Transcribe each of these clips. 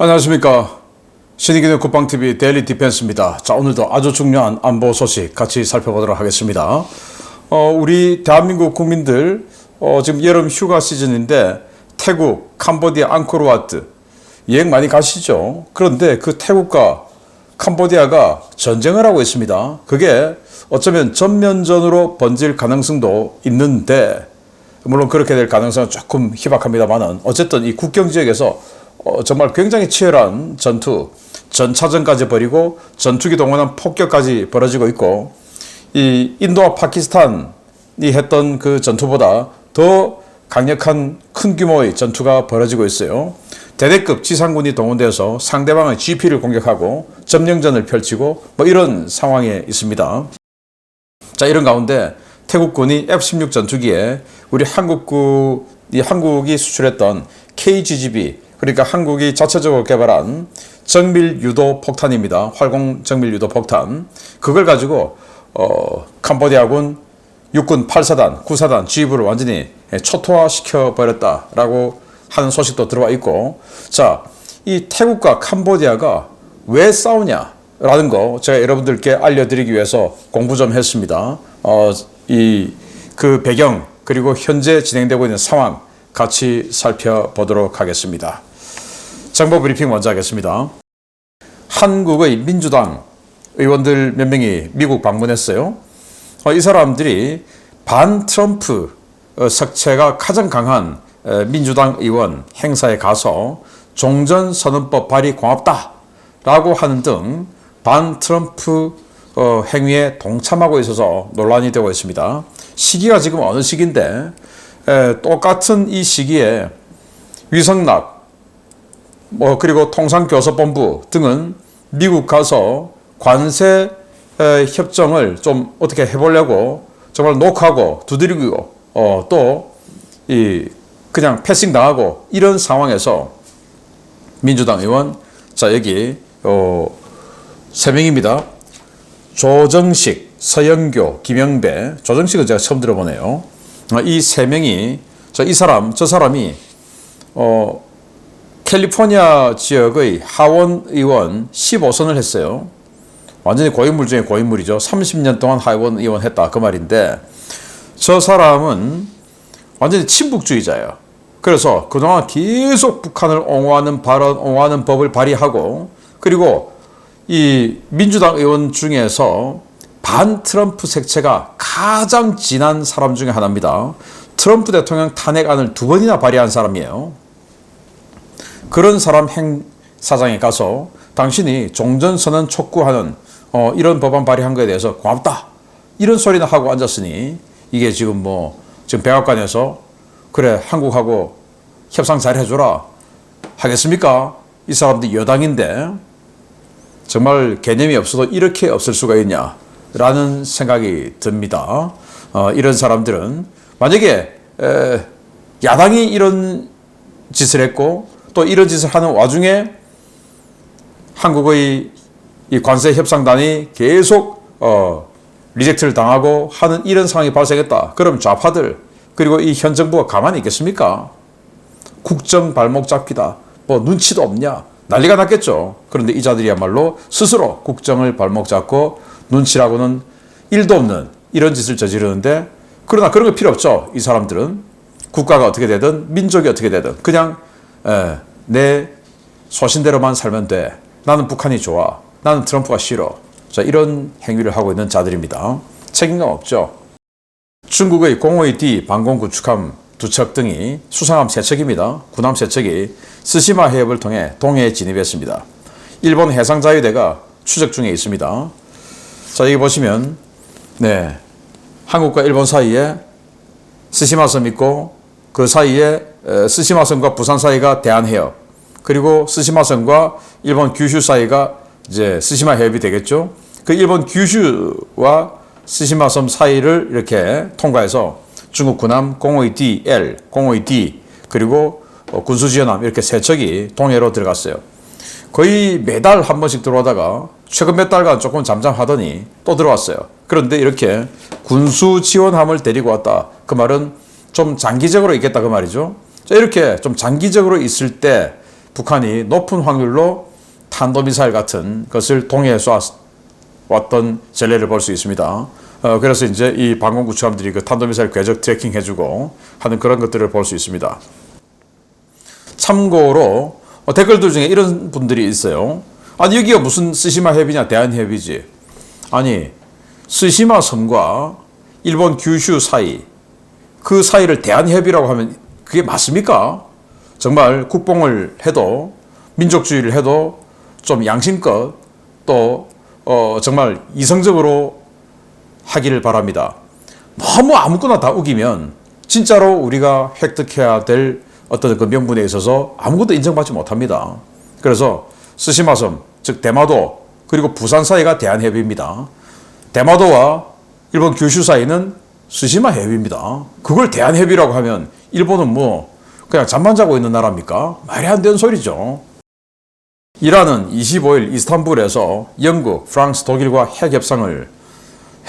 안녕하십니까. 신의기능 국방TV 데일리 디펜스입니다. 자, 오늘도 아주 중요한 안보 소식 같이 살펴보도록 하겠습니다. 어, 우리 대한민국 국민들, 어, 지금 여름 휴가 시즌인데 태국, 캄보디아, 앙코르와트 여행 많이 가시죠? 그런데 그 태국과 캄보디아가 전쟁을 하고 있습니다. 그게 어쩌면 전면전으로 번질 가능성도 있는데 물론 그렇게 될 가능성은 조금 희박합니다만은 어쨌든 이 국경 지역에서 어, 정말 굉장히 치열한 전투, 전차전까지 벌이고 전투기 동원한 폭격까지 벌어지고 있고 이 인도와 파키스탄이 했던 그 전투보다 더 강력한 큰 규모의 전투가 벌어지고 있어요. 대대급 지상군이 동원되어서 상대방의 GP를 공격하고 점령전을 펼치고 뭐 이런 상황에 있습니다. 자 이런 가운데 태국군이 F-16 전투기에 우리 한국구 이 한국이 수출했던 KGGB 그러니까 한국이 자체적으로 개발한 정밀 유도 폭탄입니다. 활공 정밀 유도 폭탄 그걸 가지고 어 캄보디아군 육군 8사단, 9사단 지휘부를 완전히 초토화시켜 버렸다라고 하는 소식도 들어와 있고 자 이 태국과 캄보디아가 왜 싸우냐라는 거 제가 여러분들께 알려드리기 위해서 공부 좀 했습니다. 어, 이 그 배경 그리고 현재 진행되고 있는 상황 같이 살펴보도록 하겠습니다. 정보 브리핑 먼저 하겠습니다. 한국의 민주당 의원들 몇 명이 미국 방문했어요. 어, 이 사람들이 반 트럼프 어, 색채가 가장 강한 어, 민주당 의원 행사에 가서 종전 선언법 발의 고맙다 라고 하는 등 반 트럼프 어, 행위에 동참하고 있어서 논란이 되고 있습니다. 시기가 지금 어느 시기인데 에, 똑같은 이 시기에 위성락 뭐 그리고 통상교섭본부 등은 미국 가서 관세 에, 협정을 좀 어떻게 해보려고 정말 녹하고 두드리고 어, 또이 그냥 패싱 당하고 이런 상황에서 민주당 의원 자 여기 어, 세 명입니다. 조정식, 서영교, 김영배, 조정식은 제가 처음 들어보네요. 이 세 명이 저 이 사람 저 사람이 어 캘리포니아 지역의 하원 의원 15선을 했어요. 완전히 고인물 중에 고인물이죠. 30년 동안 하원 의원 했다 그 말인데 저 사람은 완전히 친북주의자예요. 그래서 그동안 계속 북한을 옹호하는 발언, 옹호하는 법을 발의하고 그리고 이 민주당 의원 중에서 반 트럼프 색채가 가장 진한 사람 중에 하나입니다. 트럼프 대통령 탄핵안을 두 번이나 발의한 사람이에요. 그런 사람 행사장에 가서 당신이 종전선언 촉구하는 어, 이런 법안 발의한 거에 대해서 고맙다. 이런 소리나 하고 앉았으니 이게 지금 뭐 지금 백악관에서 그래 한국하고 협상 잘 해줘라 하겠습니까? 이 사람들 여당인데 정말 개념이 없어도 이렇게 없을 수가 있냐라는 생각이 듭니다. 어, 이런 사람들은 만약에 에, 야당이 이런 짓을 했고 또 이런 짓을 하는 와중에 한국의 이 관세 협상단이 계속 어, 리젝트를 당하고 하는 이런 상황이 발생했다. 그럼 좌파들 그리고 이 현 정부가 가만히 있겠습니까? 국정 발목 잡기다. 뭐 눈치도 없냐? 난리가 났겠죠. 그런데 이 자들이야말로 스스로 국정을 발목 잡고 눈치라고는 일도 없는 이런 짓을 저지르는데 그러나 그런 거 필요 없죠. 이 사람들은 국가가 어떻게 되든 민족이 어떻게 되든 그냥 에, 내 소신대로만 살면 돼. 나는 북한이 좋아. 나는 트럼프가 싫어. 자, 이런 행위를 하고 있는 자들입니다. 책임감 없죠. 중국의 공호의 D 방공 구축함 두 척 등이 수상함 세 척입니다. 군함 세 척이 스시마 해협을 통해 동해에 진입했습니다. 일본 해상자유대가 추적 중에 있습니다. 자, 여기 보시면 네. 한국과 일본 사이에 스시마 섬 있고 그 사이에 스시마섬과 부산 사이가 대한해협 그리고 스시마섬과 일본 규슈 사이가 이제 스시마 해협이 되겠죠. 그 일본 규슈와 스시마섬 사이를 이렇게 통과해서 중국 군함 052DL, 052D 그리고 어, 군수지연함 이렇게 세 척이 동해로 들어갔어요. 거의 매달 한 번씩 들어오다가 최근 몇 달간 조금 잠잠하더니 또 들어왔어요. 그런데 이렇게 군수 지원함을 데리고 왔다. 그 말은 좀 장기적으로 있겠다 그 말이죠. 자, 이렇게 좀 장기적으로 있을 때 북한이 높은 확률로 탄도미사일 같은 것을 동해에 쏘았던 전례를 볼 수 있습니다. 어, 그래서 이제 이 방공구 추함들이 그 탄도미사일 궤적 트래킹 해주고 하는 그런 것들을 볼 수 있습니다. 참고로 어, 댓글들 중에 이런 분들이 있어요. 아니 여기가 무슨 스시마 해비냐 대한해비지. 아니 스시마 섬과 일본 규슈 사이 그 사이를 대한해비라고 하면 그게 맞습니까? 정말 국뽕을 해도 민족주의를 해도 좀 양심껏 또 어, 정말 이성적으로 하기를 바랍니다. 너무 아무거나 다 우기면 진짜로 우리가 획득해야 될 어떤 그 명분에 있어서 아무것도 인정받지 못합니다. 그래서 스시마섬, 즉 대마도 그리고 부산 사이가 대한해비입니다. 대마도와 일본 규슈 사이는 스시마 해비입니다. 그걸 대한해비라고 하면 일본은 뭐 그냥 잠만 자고 있는 나라입니까? 말이 안 되는 소리죠. 이란은 25일 이스탄불에서 영국, 프랑스, 독일과 핵 협상을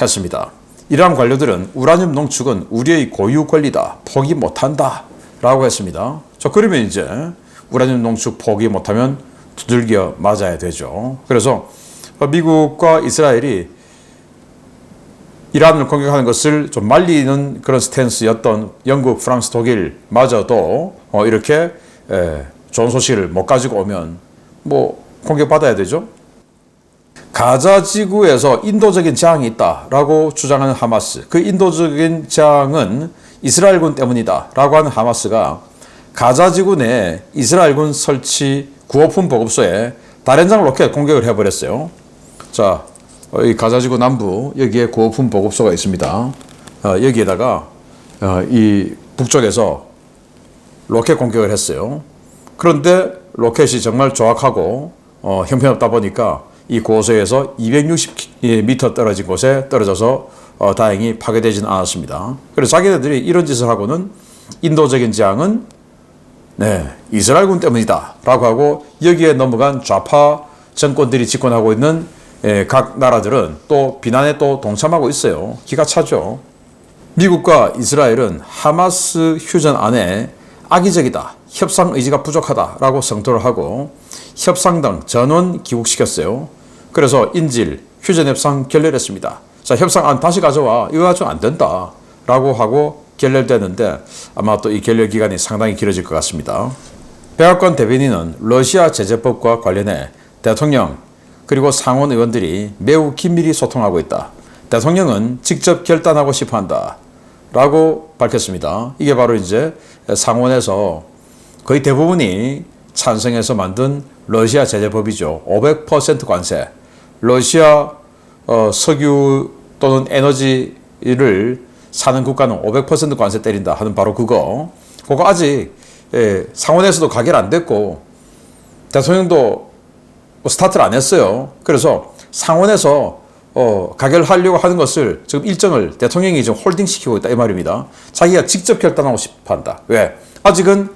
했습니다. 이란 관료들은 우라늄 농축은 우리의 고유 권리다. 포기 못한다. 라고 했습니다. 자, 그러면 이제 우라늄 농축 포기 못하면 두들겨 맞아야 되죠. 그래서 미국과 이스라엘이 이란을 공격하는 것을 좀 말리는 그런 스탠스였던 영국, 프랑스, 독일마저도 어, 이렇게 에, 좋은 소식을 못 가지고 오면 뭐 공격받아야 되죠. 가자 지구에서 인도적인 재앙이 있다라고 주장하는 하마스. 그 인도적인 재앙은 이스라엘군 때문이다라고 하는 하마스가 가자 지구 내 이스라엘군 설치 구호품 보급소에 다련장 로켓 공격을 해버렸어요. 자, 어, 이 가자지구 남부 여기에 고오품 보급소가 있습니다. 어, 여기에다가 어, 이 북쪽에서 로켓 공격을 했어요. 그런데 로켓이 정말 어, 형편없다 보니까 이 고소에서 260m 떨어진 곳에 떨어져서 어, 다행히 파괴되지는 않았습니다. 그래서 자기네들이 이런 짓을 하고는 인도적인 재앙은 네, 이스라엘군 때문이다 라고 하고 여기에 넘어간 좌파 정권들이 집권하고 있는 예, 각 나라들은 또 비난에 또 동참하고 있어요. 기가 차죠. 미국과 이스라엘은 하마스 휴전 안에 악의적이다, 협상 의지가 부족하다라고 성토를 하고 협상 등 전원 기국시켰어요. 그래서 인질 휴전 협상 결렬했습니다. 자, 협상 안 다시 가져와. 이거 가지고 안 된다 라고 하고 결렬되는데 아마 또 이 결렬 기간이 상당히 길어질 것 같습니다. 백악관 대변인은 러시아 제재법과 관련해 대통령 그리고 상원 의원들이 매우 긴밀히 소통하고 있다. 대통령은 직접 결단하고 싶어 한다. 라고 밝혔습니다. 이게 바로 이제 상원에서 거의 대부분이 찬성해서 만든 러시아 제재법이죠. 500% 관세. 러시아 어, 석유 또는 에너지를 사는 국가는 500% 관세 때린다 하는 바로 그거. 그거 아직 예, 상원에서도 가결 안 됐고 대통령도 뭐 스타트를 안 했어요. 그래서 상원에서 어, 가결하려고 하는 것을 지금 일정을 대통령이 지금 홀딩 시키고 있다 이 말입니다. 자기가 직접 결단하고 싶어 한다. 왜? 아직은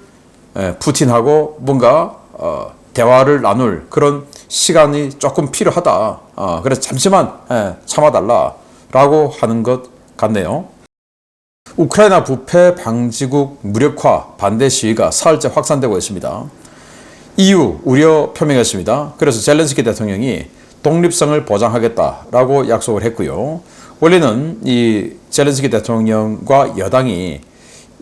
에, 푸틴하고 뭔가 어, 대화를 나눌 그런 시간이 조금 필요하다. 어, 그래서 잠시만 에, 참아달라라고 하는 것 같네요. 우크라이나 부패 방지국 무력화 반대 시위가 사흘째 확산되고 있습니다. EU 우려 표명했습니다. 그래서 젤렌스키 대통령이 독립성을 보장하겠다라고 약속을 했고요. 원래는 이 젤렌스키 대통령과 여당이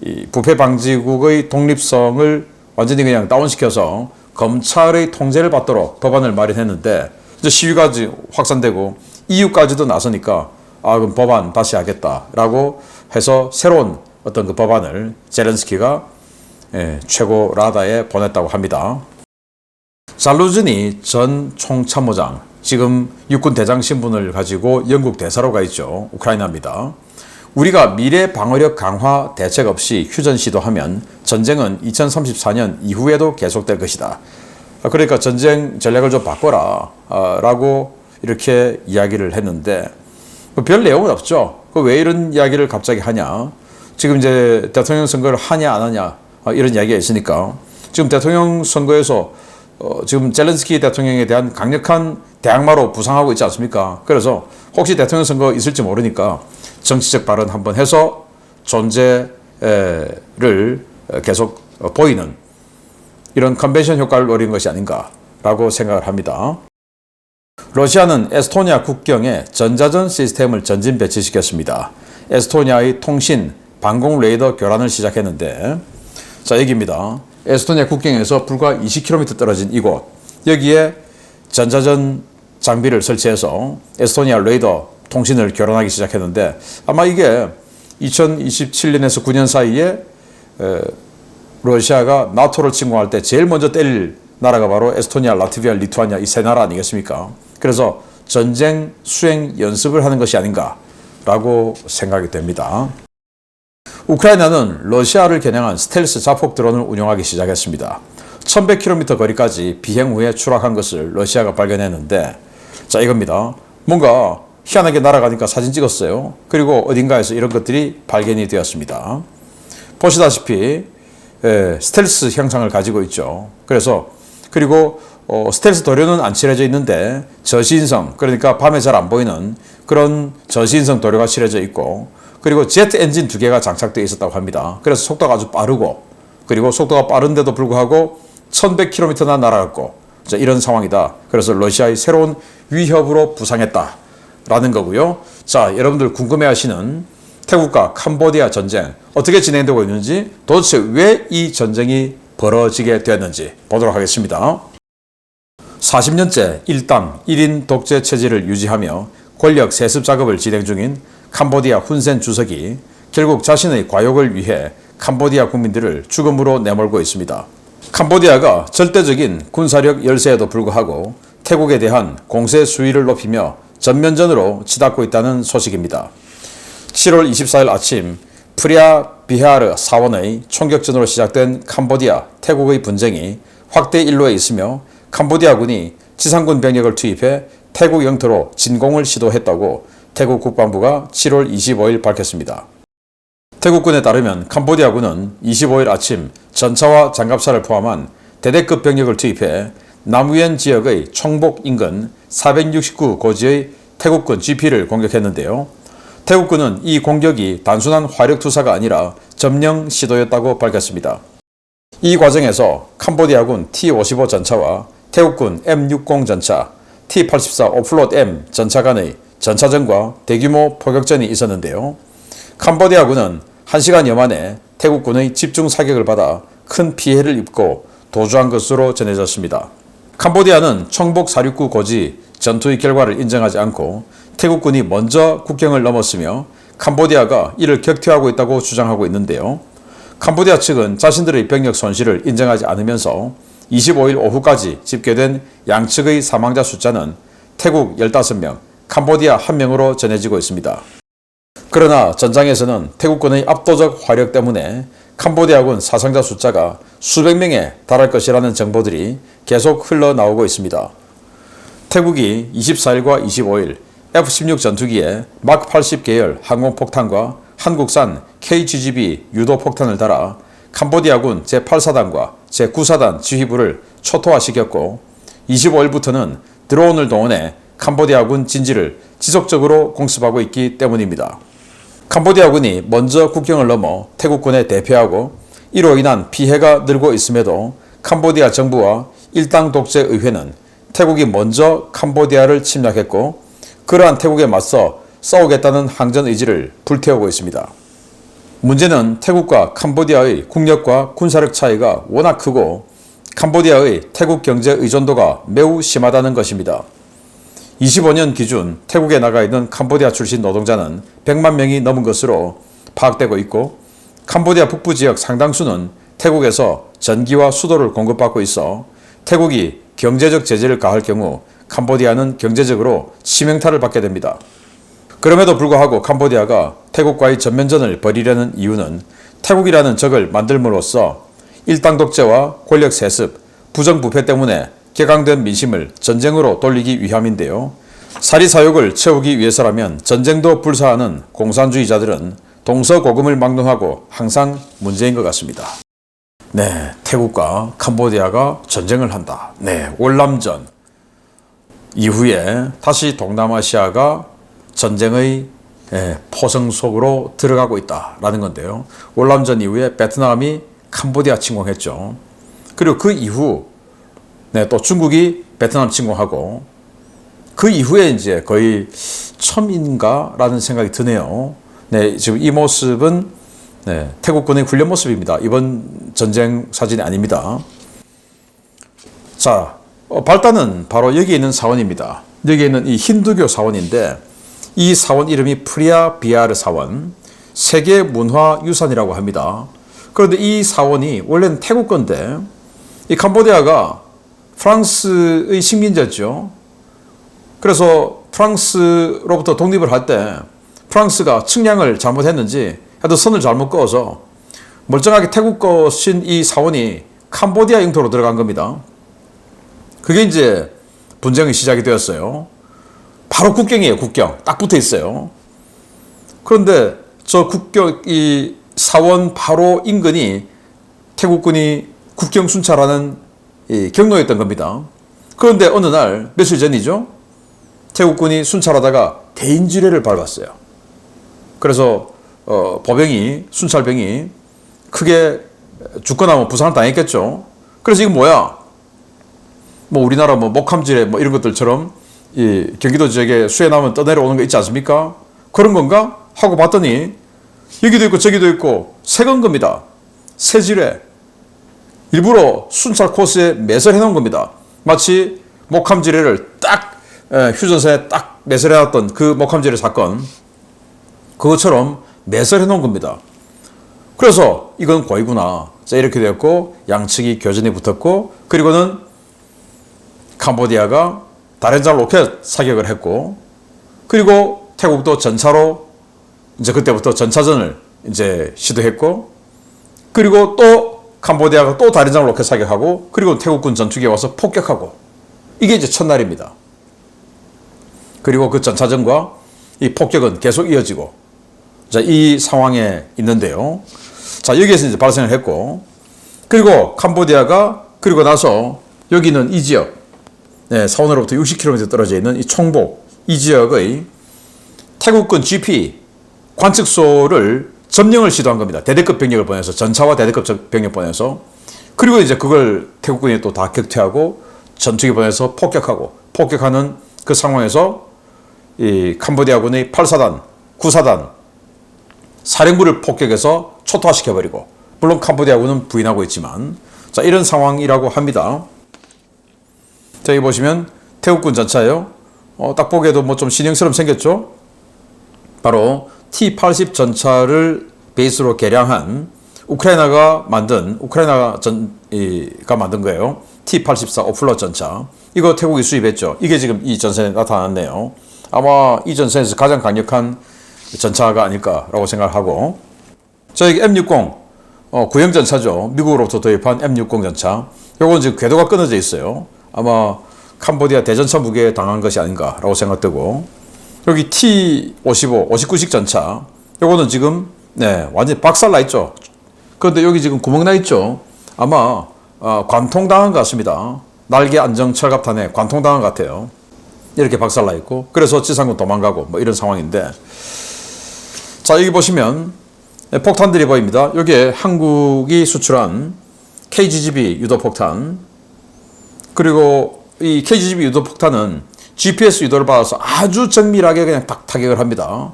이 부패 방지국의 독립성을 완전히 그냥 다운시켜서 검찰의 통제를 받도록 법안을 마련했는데 이제 시위가 확산되고 EU까지도 나서니까 아 그럼 법안 다시 하겠다라고 해서 새로운 어떤 그 법안을 젤렌스키가 예, 최고 라다에 보냈다고 합니다. 살루즈니 전 총참모장 지금 육군 대장 신분을 가지고 영국 대사로 가 있죠. 우크라이나입니다. 우리가 미래 방어력 강화 대책 없이 휴전 시도하면 전쟁은 2034년 이후에도 계속될 것이다. 그러니까 전쟁 전략을 좀 바꿔라 어, 라고 이렇게 이야기를 했는데 뭐별 내용은 없죠. 그왜 이런 이야기를 갑자기 하냐? 지금 이제 대통령 선거를 하냐 안 하냐 어, 이런 이야기가 있으니까 지금 대통령 선거에서 어, 지금 젤렌스키 대통령에 대한 강력한 대항마로 부상하고 있지 않습니까? 그래서 혹시 대통령 선거 있을지 모르니까 정치적 발언 한번 해서 존재를 계속 보이는 이런 컨벤션 효과를 노린 것이 아닌가라고 생각을 합니다. 러시아는 에스토니아 국경에 전자전 시스템을 전진 배치시켰습니다. 에스토니아의 통신, 방공 레이더 교란을 시작했는데, 자, 여기입니다. 에스토니아 국경에서 불과 20km 떨어진 이곳. 여기에 전자전 장비를 설치해서 에스토니아 레이더 통신을 교란하기 시작했는데, 아마 이게 2027년에서 9년 사이에 에, 러시아가 나토를 침공할 때 제일 먼저 때릴 나라가 바로 에스토니아, 라트비아, 리투아니아 이 세 나라 아니겠습니까? 그래서 전쟁 수행 연습을 하는 것이 아닌가라고 생각이 됩니다. 우크라이나는 러시아를 겨냥한 스텔스 자폭 드론을 운용하기 시작했습니다. 1100km 거리까지 비행 후에 추락한 것을 러시아가 발견했는데 자 이겁니다. 뭔가 희한하게 날아가니까 사진 찍었어요. 그리고 어딘가에서 이런 것들이 발견이 되었습니다. 보시다시피 예, 스텔스 형상을 가지고 있죠. 그래서 그리고 어, 스텔스 도료는 안 칠해져 있는데 저시인성 그러니까 밤에 잘 안 보이는 그런 저시인성 도료가 칠해져 있고 그리고 제트 엔진 두 개가 장착되어 있었다고 합니다. 그래서 속도가 아주 빠르고 그리고 속도가 빠른데도 불구하고 1100km나 날아갔고 자, 이런 상황이다. 그래서 러시아의 새로운 위협으로 부상했다라는 거고요. 자, 여러분들 궁금해하시는 태국과 캄보디아 전쟁 어떻게 진행되고 있는지 도대체 왜 이 전쟁이 벌어지게 되었는지 보도록 하겠습니다. 40년째 일당 1인 독재 체제를 유지하며 권력 세습 작업을 진행 중인 캄보디아 훈센 주석이 결국 자신의 과욕을 위해 캄보디아 국민들을 죽음으로 내몰고 있습니다. 캄보디아가 절대적인 군사력 열세에도 불구하고 태국에 대한 공세 수위를 높이며 전면전으로 치닫고 있다는 소식입니다. 7월 24일 아침 프리아 비하르 사원의 총격전으로 시작된 캄보디아, 태국의 분쟁이 확대 일로에 있으며 캄보디아군이 지상군 병력을 투입해 태국 영토로 진공을 시도했다고 태국 국방부가 7월 25일 밝혔습니다. 태국군에 따르면 캄보디아군은 25일 아침 전차와 장갑차를 포함한 대대급 병력을 투입해 남우엔 지역의 총복 인근 469 고지의 태국군 GP를 공격했는데요. 태국군은 이 공격이 단순한 화력 투사가 아니라 점령 시도였다고 밝혔습니다. 이 과정에서 캄보디아군 T-55 전차와 태국군 M60 전차, T-84 오플롯 M 전차 간의 전차전과 대규모 포격전이 있었는데요. 캄보디아군은 1시간 여 만에 태국군의 집중 사격을 받아 큰 피해를 입고 도주한 것으로 전해졌습니다. 캄보디아는 청복 469 고지 전투의 결과를 인정하지 않고 태국군이 먼저 국경을 넘었으며 캄보디아가 이를 격퇴하고 있다고 주장하고 있는데요. 캄보디아 측은 자신들의 병력 손실을 인정하지 않으면서 25일 오후까지 집계된 양측의 사망자 숫자는 태국 15명, 캄보디아 1명으로 전해지고 있습니다. 그러나 전장에서는 태국군의 압도적 화력 때문에 캄보디아군 사상자 숫자가 수백 명에 달할 것이라는 정보들이 계속 흘러나오고 있습니다. 태국이 24일과 25일 F-16 전투기에 막80 계열 항공폭탄과 한국산 KGB 유도폭탄을 달아 캄보디아군 제8사단과 제9사단 지휘부를 초토화시켰고 25일부터는 드론을 동원해 캄보디아군 진지를 지속적으로 공습하고 있기 때문입니다. 캄보디아군이 먼저 국경을 넘어 태국군에 대피하고 이로 인한 피해가 늘고 있음에도 캄보디아 정부와 일당 독재 의회는 태국이 먼저 캄보디아를 침략했고 그러한 태국에 맞서 싸우겠다는 항전 의지를 불태우고 있습니다. 문제는 태국과 캄보디아의 국력과 군사력 차이가 워낙 크고 캄보디아의 태국 경제 의존도가 매우 심하다는 것입니다. 25년 기준 태국에 나가 있는 캄보디아 출신 노동자는 100만 명이 넘은 것으로 파악되고 있고 캄보디아 북부 지역 상당수는 태국에서 전기와 수도를 공급받고 있어 태국이 경제적 제재를 가할 경우 캄보디아는 경제적으로 치명타를 받게 됩니다. 그럼에도 불구하고 캄보디아가 태국과의 전면전을 벌이려는 이유는 태국이라는 적을 만들므로써 일당 독재와 권력 세습, 부정부패 때문에 격앙된 민심을 전쟁으로 돌리기 위함인데요. 사리사욕을 채우기 위해서라면 전쟁도 불사하는 공산주의자들은 동서고금을 막론하고 항상 문제인 것 같습니다. 네, 태국과 캄보디아가 전쟁을 한다. 네, 월남전. 이후에 다시 동남아시아가 전쟁의 예, 포성 속으로 들어가고 있다라는 건데요. 월남전 이후에 베트남이 캄보디아 침공했죠. 그리고 그 이후 네, 또 중국이 베트남 침공하고 그 이후에 이제 거의 처음인가라는 생각이 드네요. 네, 지금 이 모습은 네, 태국군의 훈련 모습입니다. 이번 전쟁 사진이 아닙니다. 자, 어, 발단은 바로 여기 있는 사원입니다. 여기 있는 이 힌두교 사원인데 이 사원 이름이 프리아 비아르 사원, 세계 문화 유산이라고 합니다. 그런데 이 사원이 원래는 태국 건데 이 캄보디아가 프랑스의 식민지였죠. 그래서 프랑스로부터 독립을 할 때 프랑스가 측량을 잘못했는지 하여튼 선을 잘못 그어서 멀쩡하게 태국 것인 이 사원이 캄보디아 영토로 들어간 겁니다. 그게 이제 분쟁의 시작이 되었어요. 바로 국경이에요, 국경. 딱 붙어 있어요. 그런데 저 국경, 이 사원 바로 인근이 태국군이 국경 순찰하는 이 경로였던 겁니다. 그런데 어느 날, 며칠 전이죠? 태국군이 순찰하다가 대인지뢰를 밟았어요. 그래서 어, 보병이, 순찰병이 크게 죽거나 뭐 부상을 당했겠죠. 그래서 이거 뭐야? 뭐 우리나라 뭐 목함지뢰 뭐 이런 것들처럼 이 경기도 지역에 수해 나면 떠내려오는 거 있지 않습니까? 그런 건가? 하고 봤더니 여기도 있고 저기도 있고 새건 겁니다. 새지뢰. 일부러 순찰 코스에 매설해 놓은 겁니다. 마치 목함지뢰를 딱 에, 휴전선에 딱 매설해 놨던 그 목함지뢰 사건 그것처럼 매설해 놓은 겁니다. 그래서 이건 고의구나. 자 이렇게 되었고 양측이 교전이 붙었고 그리고는 캄보디아가 다렌잘 로켓 사격을 했고 그리고 태국도 전차로 이제 그때부터 전차전을 이제 시도했고 그리고 또 캄보디아가 또 다렌잘 로켓 사격하고 그리고 태국군 전투기에 와서 폭격하고 이게 이제 첫날입니다. 그리고 그 전차전과 이 폭격은 계속 이어지고 자, 이 상황에 있는데요. 자, 여기에서 이제 발생을 했고 그리고 캄보디아가 그리고 나서 여기는 이 지역 네, 사원으로부터 60km 떨어져 있는 이 총복 이 지역의 태국군 GP 관측소를 점령을 시도한 겁니다. 대대급 병력을 보내서 전차와 대대급 병력 보내서 그리고 이제 그걸 태국군이 또 다 격퇴하고 전투기 보내서 폭격하고 폭격하는 그 상황에서 이 캄보디아군의 8사단, 9사단 사령부를 폭격해서 초토화시켜 버리고 물론 캄보디아군은 부인하고 있지만 자 이런 상황이라고 합니다. 자, 여기 보시면 태국군 전차예요. 어, 딱 보기에도 뭐 좀 신형처럼 생겼죠? 바로 T-80 전차를 베이스로 개량한 우크라이나가 만든, 우크라이나가 전, 이, 가 만든 거예요. T-84 오플러 전차. 이거 태국이 수입했죠. 이게 지금 이 전선에 나타났네요. 아마 이 전선에서 가장 강력한 전차가 아닐까라고 생각하고. 자, 여기 M60, 어, 구형 전차죠. 미국으로부터 도입한 M60 전차. 요건 지금 궤도가 끊어져 있어요. 아마 캄보디아 대전차 무게에 당한 것이 아닌가라고 생각되고 여기 T55, 59식 전차 요거는 지금 네 완전 박살 나 있죠. 그런데 여기 지금 구멍 나 있죠. 아마 어, 관통당한 것 같습니다. 날개 안정 철갑탄에 관통당한 것 같아요. 이렇게 박살 나 있고 그래서 지상군 도망가고 뭐 이런 상황인데 자 여기 보시면 폭탄들이 보입니다. 여기에 한국이 수출한 KGB 유도 폭탄 그리고 이 KGB 유도 폭탄은 GPS 유도를 받아서 아주 정밀하게 그냥 딱 타격을 합니다.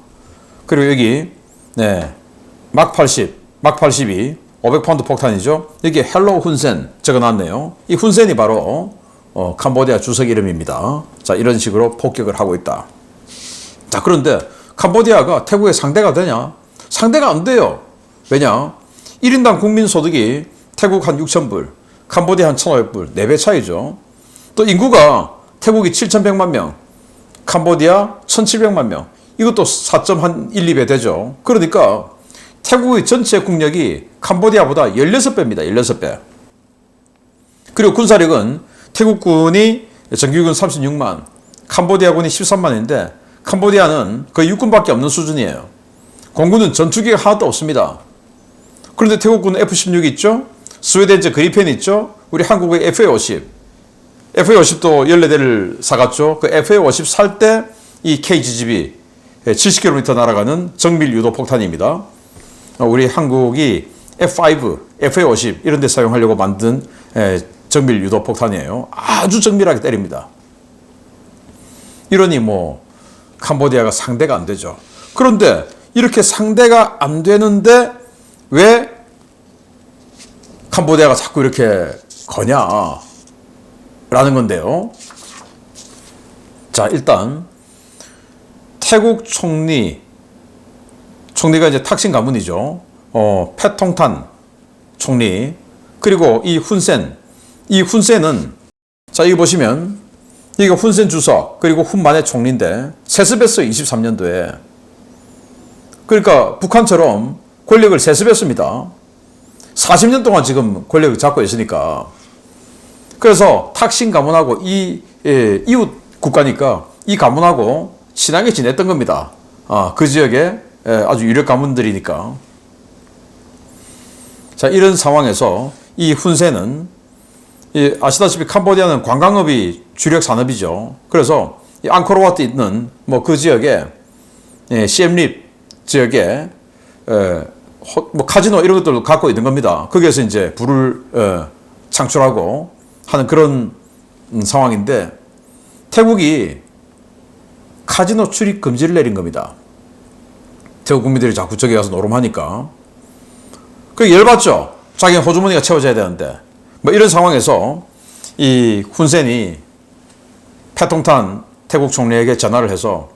그리고 여기 네. 막 80, 막 82, 500파운드 폭탄이죠. 여기 헬로 훈센 적어놨네요. 이 훈센이 바로 어, 캄보디아 주석 이름입니다. 자 이런 식으로 폭격을 하고 있다. 자 그런데 캄보디아가 태국의 상대가 되냐? 상대가 안 돼요. 왜냐? 1인당 국민 소득이 태국 한 6,000불, 캄보디아 한 1,500불, 4배 차이죠. 또 인구가 태국이 7,100만 명, 캄보디아 1,700만 명. 이것도 4.1, 2배 되죠. 그러니까 태국의 전체 국력이 캄보디아보다 16배입니다. 16배. 그리고 군사력은 태국군이 정규군 36만, 캄보디아군이 13만인데 캄보디아는 거의 육군밖에 없는 수준이에요. 공군은 전투기가 하나도 없습니다. 그런데 태국군 F-16 있죠? 스웨덴제 그리펜 있죠? 우리 한국의 FA-50. FA-50도 14대를 사갔죠. 그 FA-50 살 때 이 KGB 70km 날아가는 정밀 유도 폭탄입니다. 우리 한국이 F5 FA50 이런 데 사용하려고 만든 에, 정밀 유도 폭탄이에요. 아주 정밀하게 때립니다. 이러니 뭐 캄보디아가 상대가 안 되죠. 그런데 이렇게 상대가 안 되는데 왜 캄보디아가 자꾸 이렇게 거냐? 라는 건데요. 자, 일단 태국 총리 총리가 이제 탁신 가문이죠. 어, 패통탄 총리. 그리고 이 훈센. 이 훈센은 자 여기 보시면 이거 훈센 주석 그리고 훈만의 총리인데 세습했어요 23년도에. 그러니까 북한처럼 권력을 세습했습니다. 40년 동안 지금 권력을 잡고 있으니까 그래서 탁신 가문하고 이 예, 이웃 국가니까 이 가문하고 친하게 지냈던 겁니다. 아, 그 지역에 예, 아주 유력 가문들이니까. 자, 이런 상황에서 이 훈세는 이 아시다시피 캄보디아는 관광업이 주력 산업이죠. 그래서 이 앙코르와트 있는 뭐 그 지역에 예, 시엠립 지역에 에, 호- 뭐 카지노 이런 것들도 갖고 있는 겁니다. 거기에서 이제 불을 에, 창출하고 하는 그런 음, 상황인데 태국이 카지노 출입 금지를 내린 겁니다. 태국 국민들이 자꾸 저기 가서 노름하니까. 그 열받죠. 자기 호주머니가 채워져야 되는데. 뭐 이런 상황에서 이 훈센이 패통탄 태국 총리에게 전화를 해서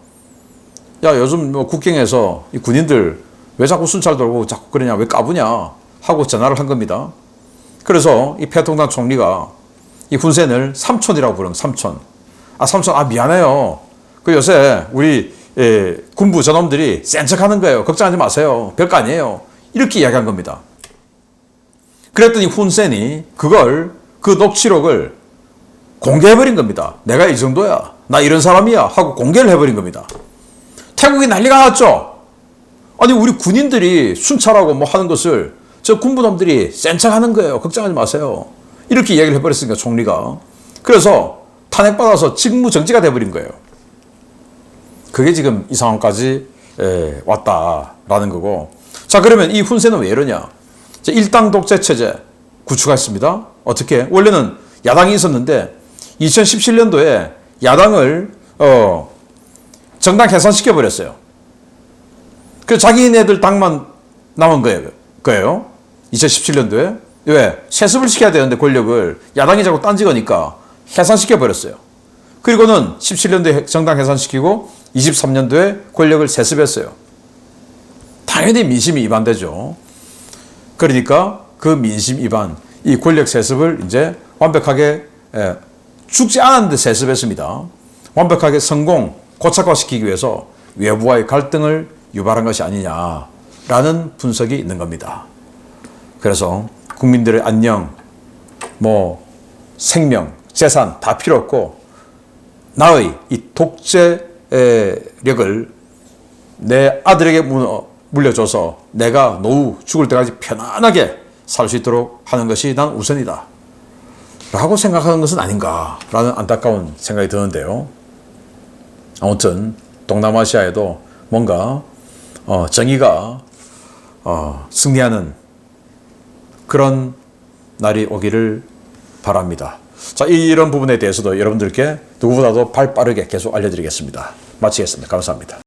야 요즘 뭐 국경에서 이 군인들 왜 자꾸 순찰 돌고 자꾸 그러냐 왜 까부냐 하고 전화를 한 겁니다. 그래서 이 패통탄 총리가 이 훈센을 삼촌이라고 부르는 삼촌. 아 삼촌 아 미안해요. 그 요새 우리 예, 군부 저놈들이 센 척하는 거예요. 걱정하지 마세요. 별거 아니에요. 이렇게 이야기한 겁니다. 그랬더니 훈센이 그걸 그 녹취록을 공개해버린 겁니다. 내가 이 정도야. 나 이런 사람이야. 하고 공개를 해버린 겁니다. 태국이 난리가 났죠. 아니 우리 군인들이 순찰하고 뭐 하는 것을 저 군부놈들이 센 척하는 거예요. 걱정하지 마세요. 이렇게 이야기를 해버렸으니까 총리가 그래서 탄핵받아서 직무 정지가 돼버린 거예요. 그게 지금 이 상황까지 에, 왔다라는 거고. 자 그러면 이 훈세는 왜 이러냐? 자, 일당 독재 체제 구축했습니다. 어떻게? 원래는 야당이 있었는데 2017년도에 야당을 어, 정당 해산시켜 버렸어요. 그 자기네들 당만 남은 거예요. 거예요. 2017년도에 왜 세습을 시켜야 되는데 권력을 야당이 자꾸 딴지거니까 해산시켜 버렸어요. 그리고는 17년도에 정당 해산시키고 23년도에 권력을 세습했어요. 당연히 민심이 위반되죠. 그러니까 그 민심 위반, 이 권력 세습을 이제 완벽하게 에, 죽지 않았는데 세습했습니다. 완벽하게 성공, 고착화시키기 위해서 외부와의 갈등을 유발한 것이 아니냐라는 분석이 있는 겁니다. 그래서 국민들의 안녕, 뭐 생명, 재산 다 필요 없고 나의 이 독재력을 내 아들에게 무- 물려줘서 내가 노후 죽을 때까지 편안하게 살 수 있도록 하는 것이 난 우선이다. 라고 생각하는 것은 아닌가라는 안타까운 생각이 드는데요. 아무튼 동남아시아에도 뭔가 어, 정의가 어, 승리하는 그런 날이 오기를 바랍니다. 자, 이런 부분에 대해서도 여러분들께 누구보다도 발 빠르게 계속 알려드리겠습니다. 마치겠습니다. 감사합니다.